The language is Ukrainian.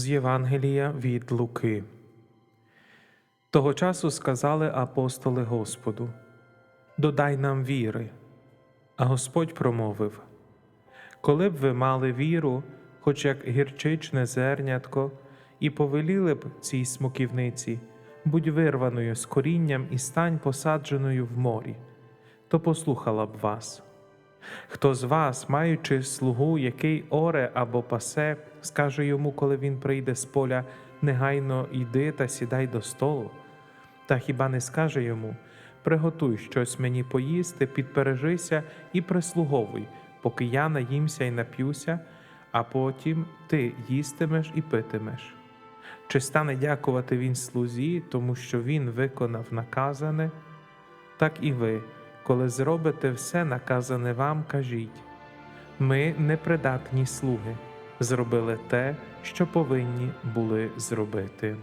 З Євангелія від Луки. Того часу сказали апостоли Господу: Додай нам віри. А Господь промовив: Коли б ви мали віру, хоч як гірчичне зернятко, і повеліли б цій смоківниці, будь вирваною з корінням і стань посадженою в морі, то послухала б вас. Хто з вас, маючи слугу, який оре або пасе, скаже йому, коли він прийде з поля, негайно йди та сідай до столу, та хіба не скаже йому приготуй щось мені поїсти, підпережися і прислуговуй, поки я наїмся і нап'юся, а потім ти їстимеш і питимеш. Чи стане дякувати він слузі, тому що він виконав наказане? Так і ви, коли зробите все наказане вам, кажіть ми непридатні слуги, зробили те, що повинні були зробити.